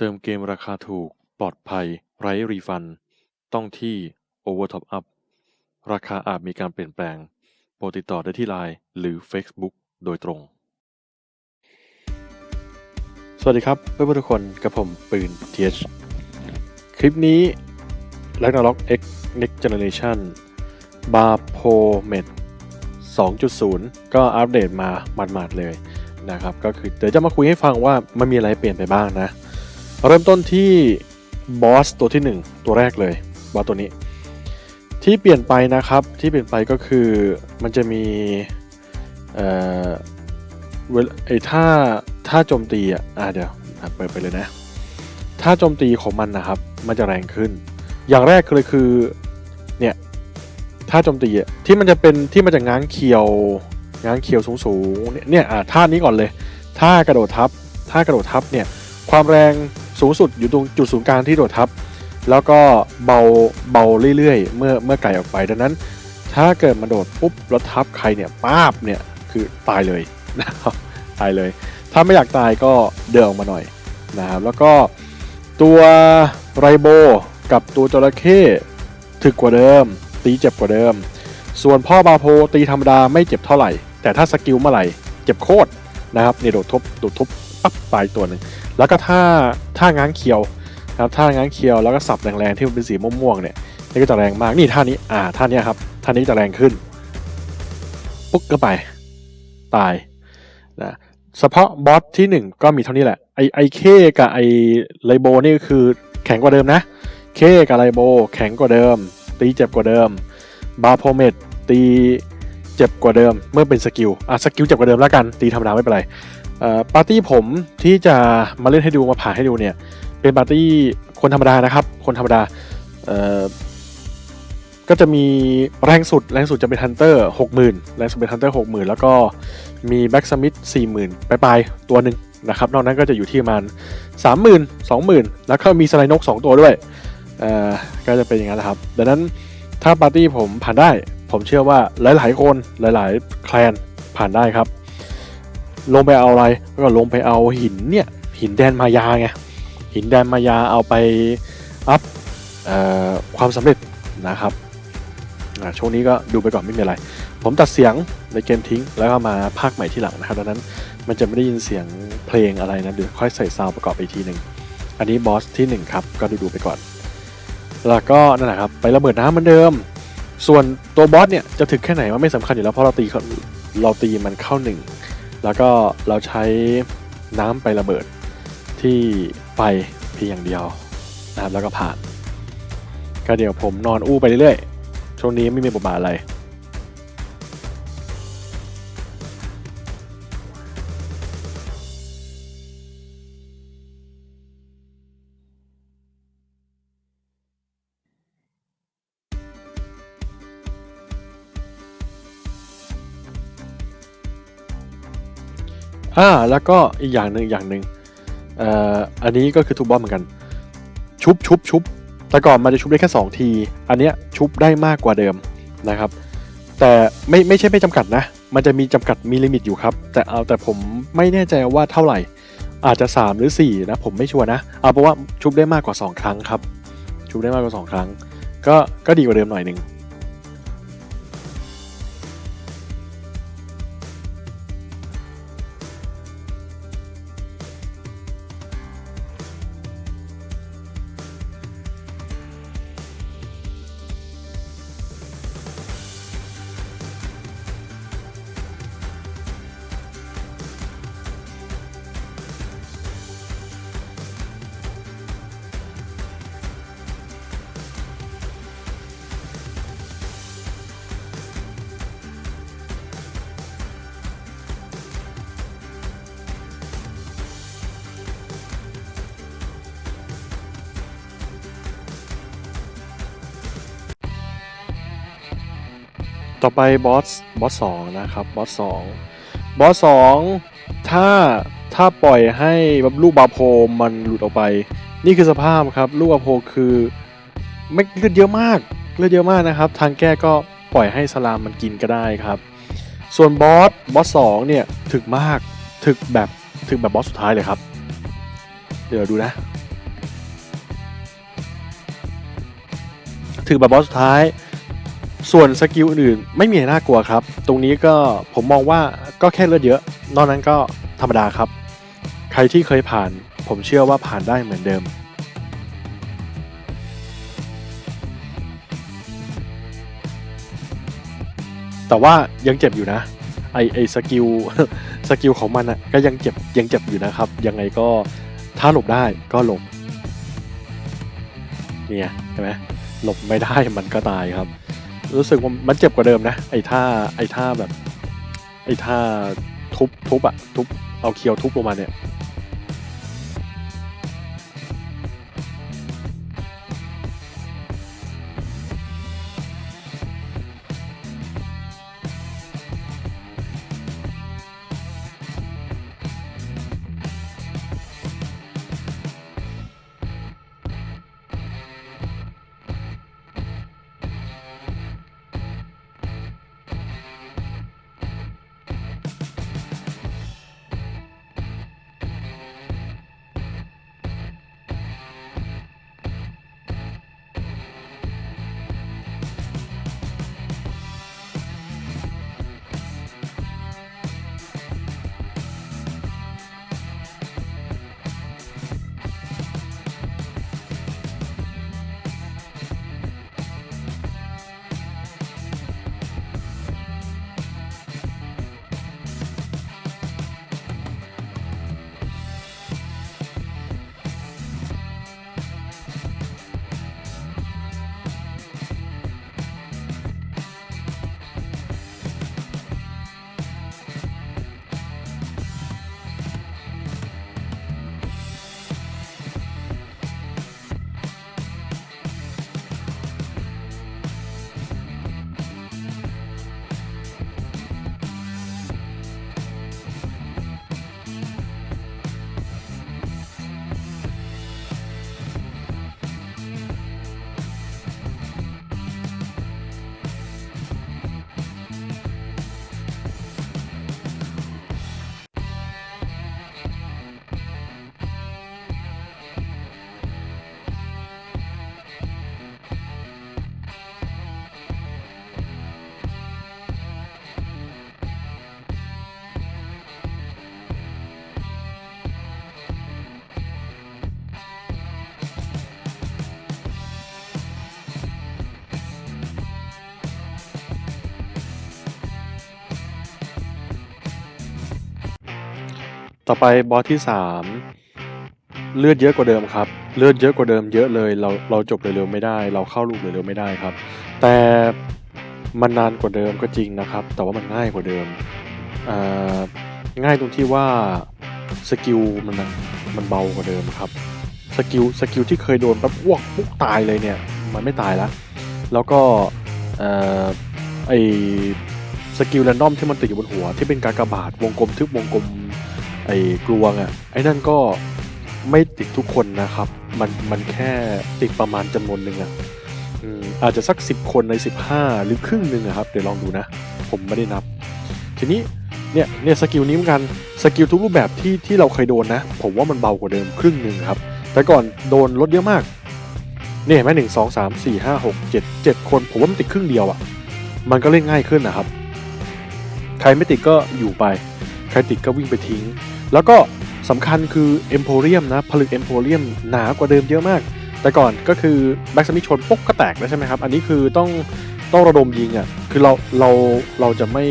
เติมเกมราคาถูก ปลอดภัย ไร้รีฟัน ต้องที่ Overtop Up ราคาอาจมีการเปลี่ยนแปลง โปรดติดต่อได้ที่ Line หรือ Facebook โดยตรง สวัสดีครับเพื่อนๆทุกคนกับผมปืน TH คลิปนี้ Ragnarok X Next Generation b a r p o m e t 2.0 ก็อัปเดตมาหมาดๆเลยนะครับ ก็คือเดี๋ยวจะมาคุยให้ฟังว่ามันมีอะไรเปลี่ยนไปบ้างนะ เริ่มต้นที่บอสตัวที่ 1 ตัวแรกเลยบอสตัวนี้ ที่เปลี่ยนไปนะครับที่เปลี่ยนไปก็คือมันจะมีเอ่อไอ้ท่าท่าโจมตีอะอะเดี๋ยวเปิดไปเลยนะท่าโจมตีของมันนะครับ มันจะแรงขึ้น อย่างแรกเลยคือเนี่ยท่าโจมตีอะที่มันจะเป็นที่มันจะง้างเคียวง้างเคียวสูงๆเนี่ยเนี่ยอะท่านี้ก่อนเลยท่ากระโดดทับท่ากระโดดทับเนี่ยความแรง สูงสุดอยู่ตรงจุดศูนย์กลางที่โดดทับ แล้วก็เบาเบาเรื่อยๆ เมื่อเมื่อไกลออกไปดังนั้น ถ้าเกิดมันโดดปุ๊บแล้วทับใครเนี่ยป้าบเนี่ยคือตายเลยนะครับตายเลย ถ้าไม่อยากตายก็เดินออกมาหน่อยนะครับแล้วก็ตัวไรโบกับตัวจระเข้ถึกกว่าเดิม ตีเจ็บกว่าเดิม ส่วนพ่อบาโพตีธรรมดาไม่เจ็บเท่าไหร่ แต่ถ้าสกิลเมื่อไหร่ เจ็บโคตรนะครับนี่โดดทบโดดทบปั๊บตายตัวหนึ่ง แล้วก็ถ้าถ้าง้างเขียวครับท่าง้างเคียวแล้วก็สับแรงๆที่มันเป็นสีม่วงๆเนี่ยนี่ก็จะแรงมากนี่ท่านี้อ่าท่านี้ครับท่านี้จะแรงขึ้นปุ๊กก็ไปตายนะเฉพาะบอสที่ 1 ก็มีเท่านี้แหละไอไอเคกับไอไลโบนี่คือแข็งกว่าเดิมนะเคกับไลโบแข็งกว่าเดิม ตีเจ็บกว่าเดิมบาโพเมตตีเจ็บกว่าเดิมเมื่อเป็นสกิลอะสกิลเจ็บกว่าเดิมแล้วกันตีธรรมดาไม่เป็นไร ปาร์ตี้ผมที่จะมาเล่นให้ดูมาผ่านให้ดูเนี่ย เป็นปาร์ตี้คนธรรมดานะครับ คนธรรมดาก็จะมีแรงสุดแรงสุดจะเป็นฮันเตอร์หกหมื่นแรงสุดเป็นฮันเตอร์หกหมื่นแล้วก็มีแบ็กสมิธสี่หมื่นปลายๆตัวหนึ่งนะครับ นอกนั้นก็จะอยู่ที่ประมาณสามหมื่นสองหมื่นแล้วก็มีสไลด์นกสองตัวด้วยก็จะเป็นอย่างนั้นนะครับ ดังนั้นถ้าปาร์ตี้ผมผ่านได้ ผมเชื่อว่าหลาย ๆ คนหลาย ๆ แคลนผ่านได้ครับ ลงไปเอาอะไรก็ลงไปเอาหินเนี่ยหินแดนมายาไงหินแดนมายาเอาไปอัพความสำเร็จนะครับช่วงนี้ก็ดูไปก่อนไม่มีอะไร ผมตัดเสียงในเกมทิ้ง แล้วก็มาภาคใหม่ที่หลังนะครับดังนั้นมันจะไม่ได้ยินเสียงเพลงอะไรนะเดี๋ยวค่อยใส่ซาวประกอบไปอีกทีหนึ่งอันนี้บอสที่1ครับก็ดูดูไปก่อน แล้วก็นั่นแหละครับไประเบิดน้ำเหมือนเดิม ส่วนตัวบอสเนี่ยจะถึงแค่ไหนมันไม่สำคัญอยู่แล้วเพราะเราตีเขาเราตีมันเข้าหนึ่ง แล้วก็เราใช้น้ำไประเบิดที่ไฟเพียงอย่างเดียวนะครับแล้วก็ผ่าน ก็เดี๋ยวผมนอนอู้ไปเรื่อยๆ ช่วงนี้ไม่มีบทบาทอะไร อ่าแล้วก็อีกอย่างหนึ่งอีกอย่างหนึ่งเอ่ออันนี้ก็คือทุบบอลเหมือนกัน ชุบชุบชุบแต่ก่อนมันจะชุบได้แค่ 2 ที อันเนี้ยชุบได้มากกว่าเดิมนะครับ แต่ไม่ไม่ใช่ไม่จำกัดนะ มันจะมีจำกัดมีลิมิตอยู่ครับ แต่เอาแต่ผมไม่แน่ใจว่าเท่าไหร่ อาจจะ 3 หรือ 4 นะ ผมไม่ชัวร์นะ เอาเพราะว่าชุบได้มากกว่า 2 ครั้งครับ ชุบได้มากกว่า 2 ครั้ง ก็ก็ดีกว่าเดิมหน่อยหนึ่ง ต่อไปบอสบอสสองนะครับบอสสองบอสสองถ้าถ้าปล่อยให้ลูกบาโพมันหลุดออกไป นี่คือสภาพครับ ลูกบาโพคือไม่เลือดเยอะมากเลือดเยอะมากนะครับ ทางแก้ก็ปล่อยให้สลามมันกินก็ได้ครับ ส่วนบอสบอสสองเนี่ยถึกมากถึกแบบถึกแบบบอสสุดท้ายเลยครับ เดี๋ยวดูนะ ถึกแบบบอสสุดท้าย ส่วนสกิลอื่นๆไม่มีอะไรน่ากลัวครับ ตรงนี้ก็ผมมองว่าก็แค่เลือดเยอะ นอกนั้นก็ธรรมดาครับ ใครที่เคยผ่าน ผมเชื่อว่าผ่านได้เหมือนเดิมแต่ว่ายังเจ็บอยู่นะ ไอไอสกิลสกิลของมันอะก็ยังเจ็บยังเจ็บอยู่นะครับ ยังไงก็ถ้าหลบได้ก็หลบเนี่ยเห็นไหมหลบไม่ได้มันก็ตายครับ รู้สึกว่ามันเจ็บกว่าเดิมนะ ไอ้ท่าไอ้ท่าแบบ ไอ้ท่าทุบทุบอะทุบเอาเคียวทุบลงมาเนี่ย ต่อไปบอสที่สามเลือดเยอะกว่าเดิมครับ เลือดเยอะกว่าเดิมเยอะเลย เราเราจบเร็วๆไม่ได้ เราเข้าลูกเร็วๆไม่ได้ครับ แต่มันนานกว่าเดิมก็จริงนะครับ แต่ว่ามันง่ายกว่าเดิมอ่าง่ายตรงที่ว่าสกิลมันมันเบากว่าเดิมครับสกิลสกิลที่เคยโดนแบบอ้วกปุ๊กตายเลยเนี่ยมันไม่ตายล้วแล้วก็เออไอสกิลแรนดอมที่มันติดอยู่บนหัวที่เป็นการกระบาดวงกลมทึบวงกลม ไอ้กลวงอะไอ้นั่นก็ไม่ติดทุกคนนะครับ มันมันแค่ติดประมาณจำนวนหนึ่งอะอืมอาจจะสัก 10 คนใน 15 หรือครึ่งหนึ่งอะครับเดี๋ยวลองดูนะ ผมไม่ได้นับ ทีนี้เนี่ยเนี่ยสกิลนี้เหมือนกันสกิลทุกรูปแบบที่ที่เราเคยโดนนะ ผมว่ามันเบากว่าเดิมครึ่งหนึ่งครับ แต่ก่อนโดนลดเยอะมากเนี่ยเห็นไหมหนึ่งสองสามสี่ห้าหกเจ็ดเจ็ดคน ผมว่ามันติดครึ่งเดียวอะ่ะ มันก็เล่นง่ายขึ้นนะครับ ใครไม่ติดก็อยู่ไป ใครติดก็วิ่งไปทิ้ง แล้วก็สำคัญคือ Emporium นะผลึก Emporium หนากว่าเดิมเยอะมาก แต่ก่อนก็คือแบ็กสมิชนปุ๊บก็แตกแล้วใช่ไหมครับ อันนี้คือต้องต้องระดมยิงอะ่ะคือเราเราเราจะไม่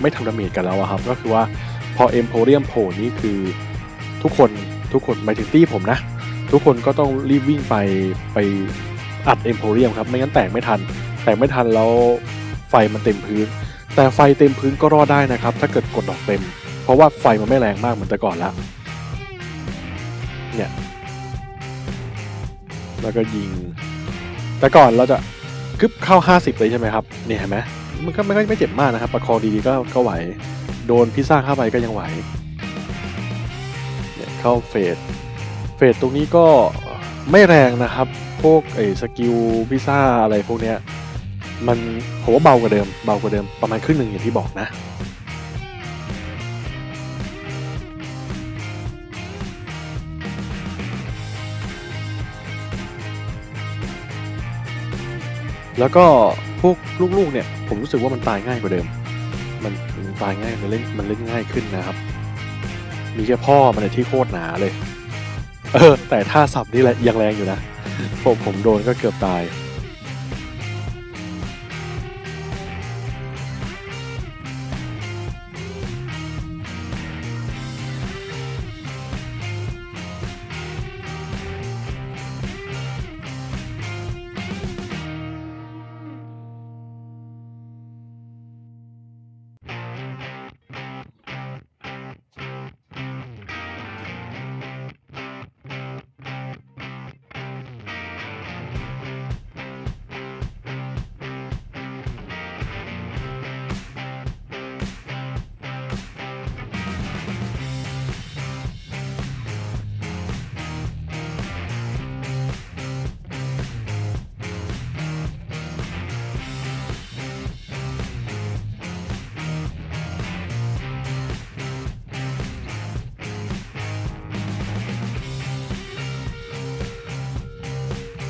ไม่ทำดาเมจกันแล้วอะครับ ก็คือว่าพอ Emporium โผล่นี่คือทุกคนทุกคนหมายถึงตี้ผมนะ ทุกคนก็ต้องรีบวิ่งไปไปอัด Emporium ครับ ไม่งั้นแตกไม่ทัน แตกไม่ทันแล้วไฟมันเต็มพื้น แต่ไฟเต็มพื้นก็รอดได้นะครับ ถ้าเกิดกดดอกเต็ม ราะว่าไฟมันไม่แรงมากเหมือนแต่ก่อนแล้ว เนี่ย แล้วก็ยิง แต่ก่อนเราจะกึบเข้า 50 เลยใช่ไหมครับ เนี่ยเห็นไหมมันก็ไม่ไม่เจ็บมากนะครับ ประคองดีๆก็ก็ไหว โดนพิซซ่าเข้าไปก็ยังไหว เนี่ยเข้าเฟสเฟสตรงนี้ก็ไม่แรงนะครับ พวกไอ้สกิลพิซซ่าอะไรพวกเนี้ย มันผมว่าเบากว่าเดิม เบากว่าเดิมประมาณครึ่งหนึ่งอย่างที่บอกนะ แล้วก็พวกลูกๆเนี่ยผมรู้สึกว่ามันตายง่ายกว่าเดิม มันมันตายง่ายมันเล่นมันเล่นง่ายขึ้นนะครับ มีแค่พ่อมันที่โคตรหนาเลย เออ แต่ท่าสับนี่แหละยังแรงอยู่นะผมผมโดนก็เกือบตาย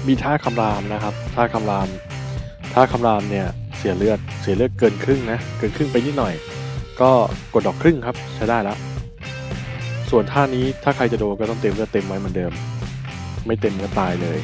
มีท่าคำรามนะครับ ท่าคำราม ท่าคำรามเนี่ยเสียเลือด เสียเลือดเกินครึ่งนะ เกินครึ่งไปนิดหน่อย ก็กดดอกครึ่งครับใช้ได้แล้ว ส่วนท่านี้ถ้าใครจะโดนก็ต้องเต็มเลือดเต็มไว้เหมือนเดิม ไม่เต็มก็ตายเลย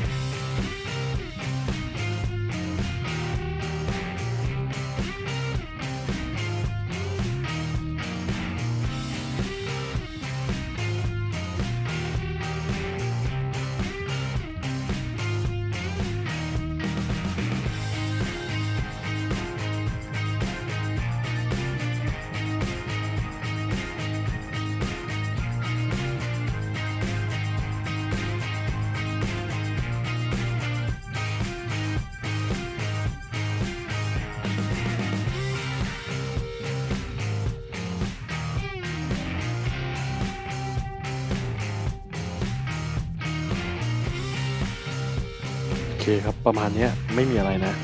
เคครับ ประมาณนี้ไม่มีอะไรนะ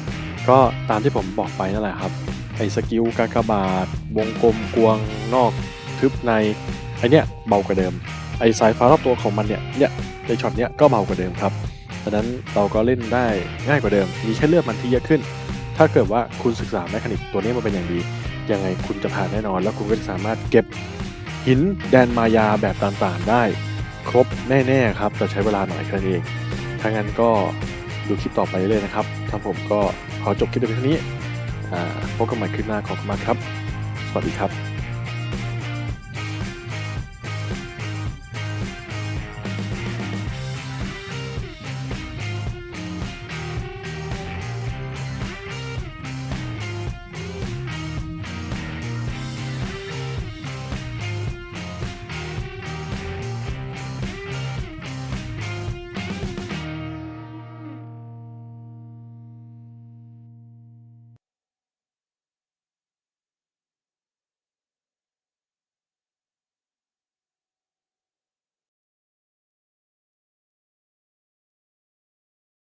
ก็ตามที่ผมบอกไปนั่นแหละครับไอ้สกิลกากบาท วงกลมกวงนอก ทึบในไอเนี้ยเบากว่าเดิม ไอสายฟ้ารอบตัวของมันเนี่ยเนี่ยในช็อตเนี้ยก็เบากว่าเดิมครับดังนั้นเราก็เล่นได้ง่ายกว่าเดิม มีแค่เลือกมันที่เยอะขึ้น ถ้าเกิดว่าคุณศึกษาแมคานิกตัวนี้มาเป็นอย่างดี ยังไงคุณจะผ่านแน่นอน แล้วคุณก็จะสามารถเก็บหินแดนมายาแบบต่างๆได้ ครบแน่ๆครับแต่ใช้เวลาหน่อยแค่นั้นเองถ้างั้นก็ ดูคลิปต่อไปเลยนะครับถ้าผมก็ขอจบคลิปเพียงเท่านี้พบกันใหม่คลิปหน้าขอบคุณมากครับ สวัสดีครับ